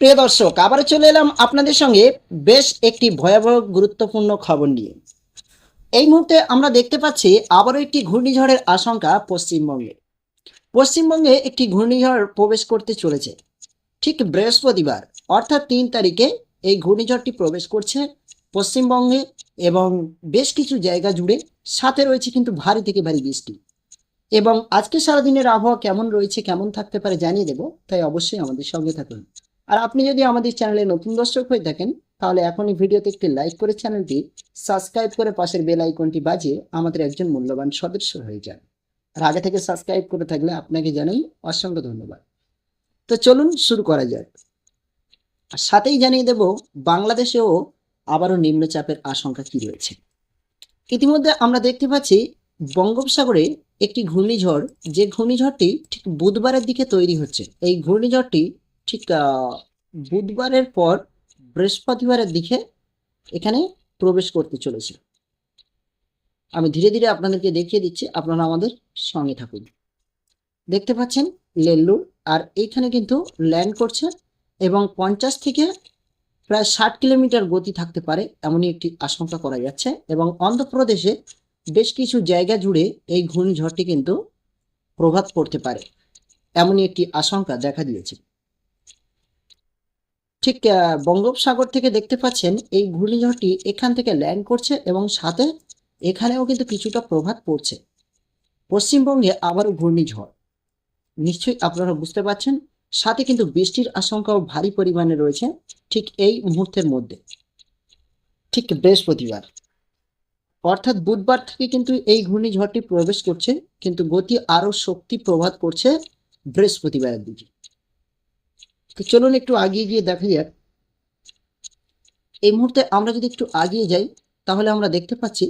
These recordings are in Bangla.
প্রিয় দর্শক আবার চলে এলাম আপনাদের সঙ্গে বেশ একটি ভয়াবহ গুরুত্বপূর্ণ খবর নিয়ে। এই মুহূর্তে আমরা দেখতে পাচ্ছি আবারও একটি ঘূর্ণিঝড়ের আশঙ্কা পশ্চিমবঙ্গে। পশ্চিমবঙ্গে একটি ঘূর্ণিঝড় প্রবেশ করতে চলেছে। ঠিক বৃহস্পতিবার, অর্থাৎ তিন তারিখে এই ঘূর্ণিঝড়টি প্রবেশ করছে পশ্চিমবঙ্গে এবং বেশ কিছু জায়গা জুড়ে। সাথে রয়েছে কিন্তু ভারী থেকে ভারী বৃষ্টি। এবং আজকে সারাদিনের আবহাওয়া কেমন রয়েছে, কেমন থাকতে পারে জানিয়ে দেব, তাই অবশ্যই আমাদের সঙ্গে থাকুন। আর আপনি যদি আমাদের চ্যানেলে নতুন দর্শক হয়ে থাকেন, তাহলে এখনই ভিডিওতে একটি লাইক করে চ্যানেলটি সাবস্ক্রাইব করে পাশের বেল আইকনটি বাজিয়ে আমাদের একজন মূল্যবান সদস্য হয়ে যান। আর আগে থেকে সাবস্ক্রাইব করে থাকলে আপনাকে জানাই অসংখ্য ধন্যবাদ। তো চলুন শুরু করা যাক। সাথেই জানিয়ে দেব, বাংলাদেশেও আবারও নিম্নচাপের আশঙ্কা কি রয়েছে। ইতিমধ্যে আমরা দেখতে পাচ্ছি, বঙ্গোপসাগরে একটি ঘূর্ণিঝড়, যে ঘূর্ণিঝড়টি ঠিক বুধবারের দিকে তৈরি হচ্ছে। এই ঘূর্ণিঝড়টি ঠিক বুধবারের পর বৃহস্পতিবারের দিকে এখানে প্রবেশ করতে চলেছে আমি ধীরে ধীরে আপনাদেরকে দেখিয়ে দিচ্ছি, আপনারা আমাদের সঙ্গে থাকুন। দেখতে পাচ্ছেন লেল্লুর আর এইখানে কিন্তু ল্যান্ড করছে এবং পঞ্চাশ থেকে প্রায় ষাট কিলোমিটার গতি থাকতে পারে এমনই একটি আশঙ্কা করা যাচ্ছে এবং অন্ধ্রপ্রদেশে বেশ কিছু জায়গা জুড়ে এই ঘূর্ণিঝড়টি কিন্তু প্রভাব পড়তে পারে এমনই একটি আশঙ্কা দেখা দিয়েছে। ঠিক বঙ্গোপসাগর থেকে দেখতে পাচ্ছেন এই ঘূর্ণিঝড়টি এখান থেকে ল্যান্ড করছে এবং সাথে এখানেও কিন্তু কিছুটা প্রভাব পড়ছে। পশ্চিমবঙ্গে আবারও ঘূর্ণিঝড়। নিশ্চয়ই আপনারা বুঝতে পারছেন, সাথে কিন্তু বৃষ্টির আশঙ্কাও ভারী পরিমাণে রয়েছে ঠিক এই মুহূর্তের মধ্যে। ঠিক বৃহস্পতিবার। অর্থাৎ বুধবার থেকে কিন্তু এই ঘূর্ণিঝড়টি প্রবেশ করছে, কিন্তু গতি আরও শক্তি প্রভাব করছে বৃহস্পতিবারের দিকে। তো চলুন একটু আগিয়ে গিয়ে দেখা যাক। এই মুহূর্তে আমরা যদি একটু আগিয়ে যাই, তাহলে আমরা দেখতে পাচ্ছি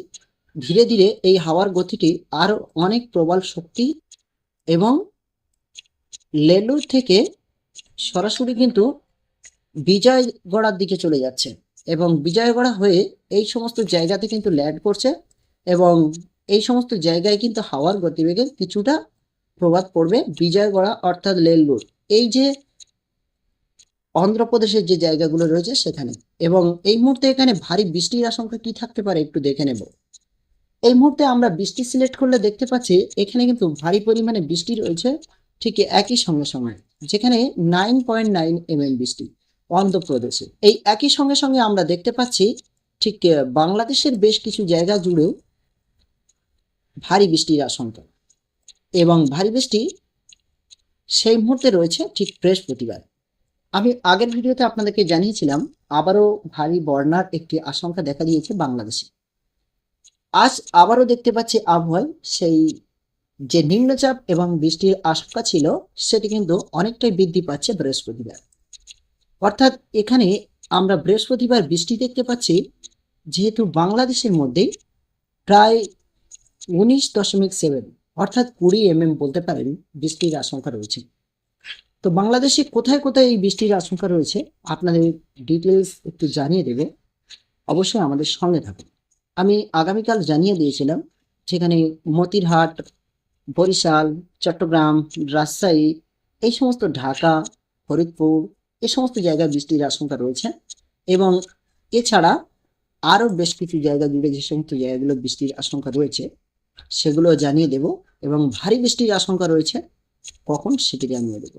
ধীরে ধীরে এই হাওয়ার গতিটি আরও অনেক প্রবল শক্তি এবং লেলুর থেকে সরাসরি কিন্তু বিজয়গড়ার দিকে চলে যাচ্ছে এবং বিজয়গড়া হয়ে এই সমস্ত জায়গাতে কিন্তু ল্যান্ড করছে এবং এই সমস্ত জায়গায় কিন্তু হাওয়ার গতিবেগে কিছুটা প্রভাব পড়বে বিজয়গড়া অর্থাৎ লেল্লুর এই যে অন্ধ্রপ্রদেশের যে জায়গাগুলো রয়েছে সেখানে। এবং এই মুহূর্তে এখানে ভারী বৃষ্টির আশঙ্কা কি থাকতে পারে একটু দেখে নেব। এই মুহূর্তে আমরা বৃষ্টি সিলেক্ট করলে দেখতে পাচ্ছি এখানে কিন্তু ভারী পরিমাণে বৃষ্টি রয়েছে ঠিক একই সঙ্গে সঙ্গে, যেখানে nine point nine M M বৃষ্টি অন্ধ্রপ্রদেশে। এই একই সঙ্গে সঙ্গে আমরা দেখতে পাচ্ছি ঠিক বাংলাদেশের বেশ কিছু জায়গা জুড়েও ভারী বৃষ্টির আশঙ্কা। এবং ভারী বৃষ্টি সেই মুহূর্তে রয়েছে ঠিক বৃহস্পতিবার। আমি আগের ভিডিওতে আপনাদেরকে জানিয়েছিলাম, আবারও ভারী বর্ণার একটি আশঙ্কা দেখা দিয়েছে বাংলাদেশে। আজ আবারও দেখতে পাচ্ছি আবহাওয়ায় সেই যে নিম্নচাপ এবং বৃষ্টির আশঙ্কা ছিল, সেটি কিন্তু অনেকটাই বৃদ্ধি পাচ্ছে বৃহস্পতিবার। অর্থাৎ এখানে আমরা বৃহস্পতিবার বৃষ্টি দেখতে পাচ্ছি, যেহেতু বাংলাদেশের মধ্যে প্রায় উনিশ দশমিক সেভেন, অর্থাৎ কুড়ি এম বলতে পারেন বৃষ্টির আশঙ্কা রয়েছে। তো বাংলাদেশে কোথায় কোথায় এই বৃষ্টির আশঙ্কা রয়েছে, আপনাদের ডিটেলস একটু জানিয়ে দেবে অবশ্যই আমাদের সঙ্গে থাকুন। আমি আগামীকাল জানিয়ে দিয়েছিলাম, যেখানে মতিরহাট, বরিশাল, চট্টগ্রাম, রাজশাহী, এই সমস্ত ঢাকা, ফরিদপুর, এ সমস্ত জায়গায় বৃষ্টির আশঙ্কা রয়েছে এবং এছাড়া আরও বেশ কিছু জায়গা জুড়ে যে সমস্ত জায়গাগুলো বৃষ্টির আশঙ্কা রয়েছে, সেগুলো জানিয়ে দেব এবং ভারী বৃষ্টির আশঙ্কা রয়েছে, কখন সেটি জানিয়ে দেব।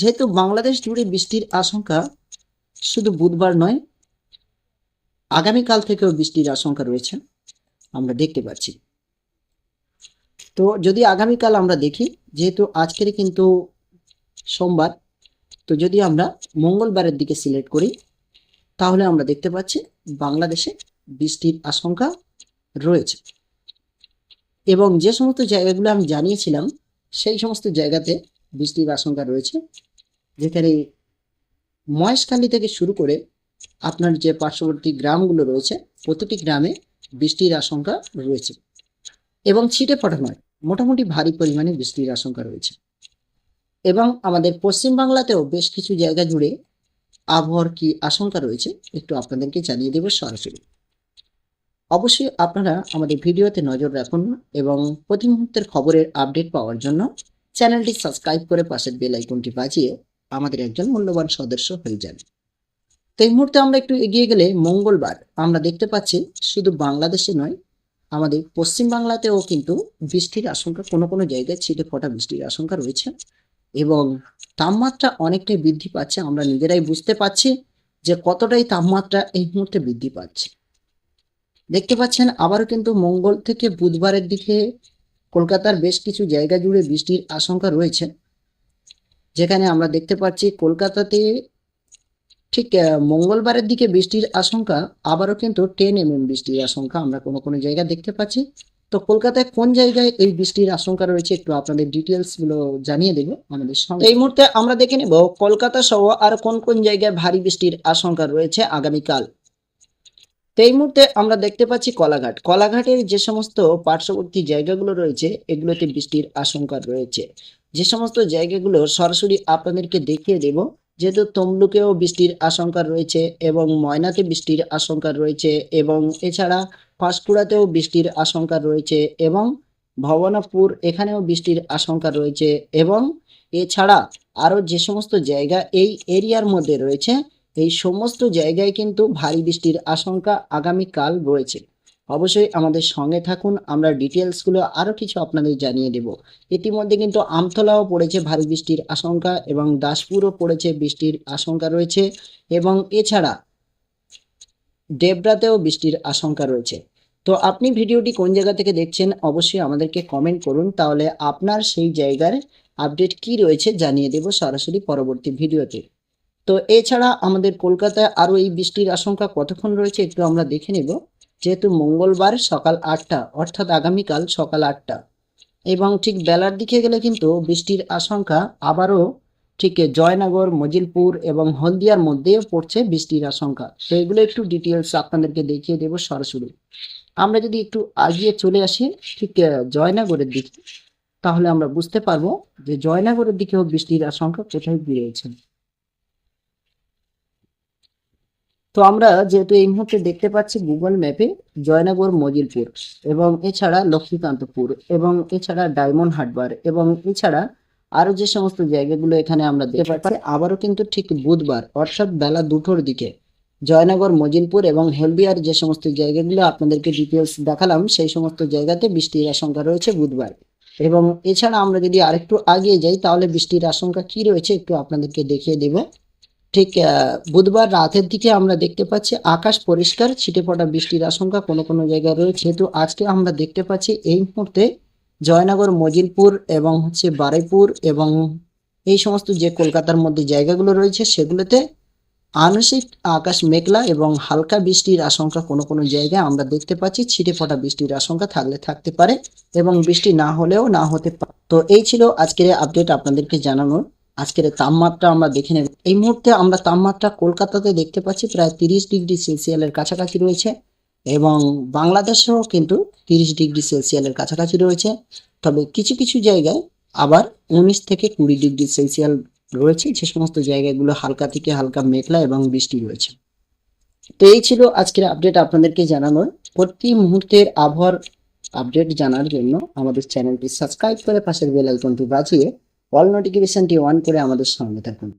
যেহেতু বাংলাদেশ জুড়ে বৃষ্টির আশঙ্কা শুধু বুধবার নয়, আগামীকাল থেকেও বৃষ্টির আশঙ্কা রয়েছে, আমরা দেখতে পাচ্ছি। তো যদি আগামীকাল আমরা দেখি, যেহেতু আজকের কিন্তু সোমবার, তো যদি আমরা মঙ্গলবারের দিকে সিলেক্ট করি, তাহলে আমরা দেখতে পাচ্ছি বাংলাদেশে বৃষ্টির আশঙ্কা রয়েছে। এবং যে সমস্ত জায়গাগুলো আমি জানিয়েছিলাম, সেই সমস্ত জায়গাতে বৃষ্টির আশঙ্কা রয়েছে। যেখানে মহেশখালী থেকে শুরু করে আপনার যে পার্শ্ববর্তী গ্রামগুলো রয়েছে, প্রতিটি গ্রামে বৃষ্টির আশঙ্কা রয়েছে। এবং ছিটে ফোটা নয়, মোটামুটি ভারী পরিমাণে বৃষ্টির আশঙ্কা রয়েছে। এবং আমাদের পশ্চিম বাংলাতেও বেশ কিছু জায়গা জুড়ে আবহাওয়ার কি আশঙ্কা রয়েছে, একটু আপনাদেরকে জানিয়ে দেব সরাসরি। অবশ্যই আপনারা আমাদের ভিডিওতে নজর রাখুন এবং প্রতি মুহূর্তের খবরের আপডেট পাওয়ার জন্য চ্যানেলটি সাবস্ক্রাইব করে পাশের বেল আইকনটি বাজিয়ে আমাদের একজন মূল্যবান সদস্য হয়ে যান তো এই মুহূর্তে আমরা একটু এগিয়ে গেলে মঙ্গলবার আমরা দেখতে পাচ্ছি শুধু বাংলাদেশে নয়, আমাদের পশ্চিম বাংলাতেও কিন্তু বৃষ্টির আশঙ্কা, কোনো কোনো জায়গায় ছিটে ফোটা বৃষ্টির আশঙ্কা রয়েছে এবং তাপমাত্রা অনেকটাই বৃদ্ধি পাচ্ছে। আমরা নিজেরাই বুঝতে পারছি যে কতটাই তাপমাত্রা এই মুহূর্তে বৃদ্ধি পাচ্ছে। দেখতে পাচ্ছেন আবারও কিন্তু মঙ্গল থেকে বুধবারের দিকে কলকাতার বেশ কিছু জায়গা জুড়ে বৃষ্টির আশঙ্কা রয়েছে। যেখানে আমরা দেখতে পাচ্ছি কলকাতাতে ঠিক মঙ্গলবারের দিকে বৃষ্টির আশঙ্কা, আবারও কিন্তু টেন এম এম বৃষ্টির আশঙ্কা আমরা কোনো কোনো জায়গায় দেখতে পাচ্ছি। তো কলকাতায় কোন জায়গায় এই বৃষ্টির আশঙ্কা রয়েছে একটু আপনাদের ডিটেলসগুলো জানিয়ে দেবো আমাদের সঙ্গে। এই মুহূর্তে আমরা দেখে নেব কলকাতা সহ আর কোন কোন জায়গায় ভারী বৃষ্টির আশঙ্কা রয়েছে আগামীকাল। তো এই মুহূর্তে আমরা দেখতে পাচ্ছি কলাঘাট। কলাঘাটের যে সমস্ত পার্শ্ববর্তী জায়গাগুলো রয়েছে, এগুলোতে বৃষ্টির আশঙ্কা রয়েছে। যে সমস্ত জায়গাগুলো সরাসরি আপনাদেরকে দেখিয়ে দেব, যেহেতু তমলুকেও বৃষ্টির আশঙ্কা রয়েছে এবং ময়নাতে বৃষ্টির আশঙ্কা রয়েছে এবং এছাড়া পাঁশকুড়াতেও বৃষ্টির আশঙ্কা রয়েছে এবং ভবনাপুর এখানেও বৃষ্টির আশঙ্কা রয়েছে এবং এছাড়া আরও যে সমস্ত জায়গা এই এরিয়ার মধ্যে রয়েছে, এই সমস্ত জায়গায় কিন্তু ভারী বৃষ্টির আশঙ্কা আগামীকাল রয়েছে। অবশ্যই আমাদের সঙ্গে থাকুন, আমরা ডিটেলসগুলো আরও কিছু আপনাদের জানিয়ে দেব। ইতিমধ্যে কিন্তু আমতলাও পড়েছে ভারী বৃষ্টির আশঙ্কা এবং দাসপুরও পড়েছে বৃষ্টির আশঙ্কা রয়েছে এবং এছাড়া ডেবরাতেও বৃষ্টির আশঙ্কা রয়েছে। তো আপনি ভিডিওটি কোন জায়গা থেকে দেখছেন অবশ্যই আমাদেরকে কমেন্ট করুন, তাহলে আপনার সেই জায়গার আপডেট কি রয়েছে জানিয়ে দেব সরাসরি পরবর্তী ভিডিওতে। তো এছাড়া আমাদের কলকাতায় আরও এই বৃষ্টির আশঙ্কা কতক্ষণ রয়েছে একটু আমরা দেখে নেব। যেহেতু মঙ্গলবার সকাল আটটা, অর্থাৎ আগামীকাল সকাল আটটা। এবং ঠিক বেলার দিকে গেলে কিন্তু বৃষ্টির আশঙ্কা আবারও ঠিক জয়নগর, মজিলপুর এবং হলদিয়ার মধ্যেও পড়ছে বৃষ্টির আশঙ্কা। তো এগুলো একটু ডিটেলস আপনাদেরকে দেখিয়ে দেবো সরাসরি। আমরা যদি একটু আগিয়ে চলে আসি, ঠিক জয়নগরের দিকে, তাহলে আমরা বুঝতে পারব যে জয়নগরের দিকেও বৃষ্টির আশঙ্কা কোথায় বেড়েছে। তো আমরা যেহেতু এই মুহূর্তে দেখতে পাচ্ছি গুগল ম্যাপে জয়নগর, মজিলপুর এবং এছাড়া লক্ষ্মীকান্তপুর এবং এছাড়া ডায়মন্ড হারবার এবং এছাড়া আরও যে সমস্ত জায়গাগুলো এখানে আমরা দেখতে পাচ্ছি, আবারও কিন্তু ঠিক বুধবার অর্থাৎ বেলা দুটোর দিকে জয়নগর, মজিলপুর এবং হেলদিয়ার যে সমস্ত জায়গাগুলো আপনাদেরকে ডিটেলস দেখালাম, সেই সমস্ত জায়গাতে বৃষ্টির আশঙ্কা রয়েছে বুধবার। এবং এছাড়া আমরা যদি আরেকটু আগিয়ে যাই, তাহলে বৃষ্টির আশঙ্কা কি রয়েছে একটু আপনাদেরকে দেখিয়ে দেব। ঠিক বুধবার রাতের দিকে আমরা দেখতে পাচ্ছি আকাশ পরিষ্কার, ছিটে পড়া বৃষ্টির আশঙ্কা কোনো কোনো জায়গায় রয়েছে। যেহেতু আজকে আমরা দেখতে পাচ্ছি এই মুহূর্তে জয়নগর মজিলপুর এবং হচ্ছে বারুইপুর এবং এই সমস্ত যে কলকাতার মধ্যে জায়গাগুলো রয়েছে সেগুলোতে আংশিক আকাশ মেঘলা এবং হালকা বৃষ্টির আশঙ্কা কোনো কোনো জায়গায় আমরা দেখতে পাচ্ছি। ছিটে ফোটা বৃষ্টির আশঙ্কা থাকলে থাকতে পারে এবং বৃষ্টি না হলেও না হতে পারে। তো এই ছিল আজকের আপডেট, আপনাদেরকে জানানোর আজকের তাপমাত্রা আমরা দেখে নেব। এই মুহূর্তে আমরা তাপমাত্রা কলকাতাতে দেখতে পাচ্ছি, প্রায় তিরিশ ডিগ্রি সেলসিয়ালের কাছাকাছি রয়েছে এবং বাংলাদেশেও কিন্তু তিরিশ ডিগ্রি সেলসিয়ালের কাছাকাছি রয়েছে। তবে কিছু কিছু জায়গায় আবার উনিশ থেকে কুড়ি ডিগ্রি সেলসিয়াল রয়েছে। যে সমস্ত জায়গাগুলো হালকা থেকে হালকা মেঘলা এবং বৃষ্টি রয়েছে। তো এই ছিল আজকের আপডেট আপনাদেরকে জানানোর। প্রতি মুহূর্তের আবহাওয়ার আপডেট জানার জন্য আমাদের চ্যানেলটি সাবস্ক্রাইব করে পাশের বেল আইকনটি বাজিয়ে অল নোটিফিকেশনটি অন করে আমাদের সঙ্গে থাকুন।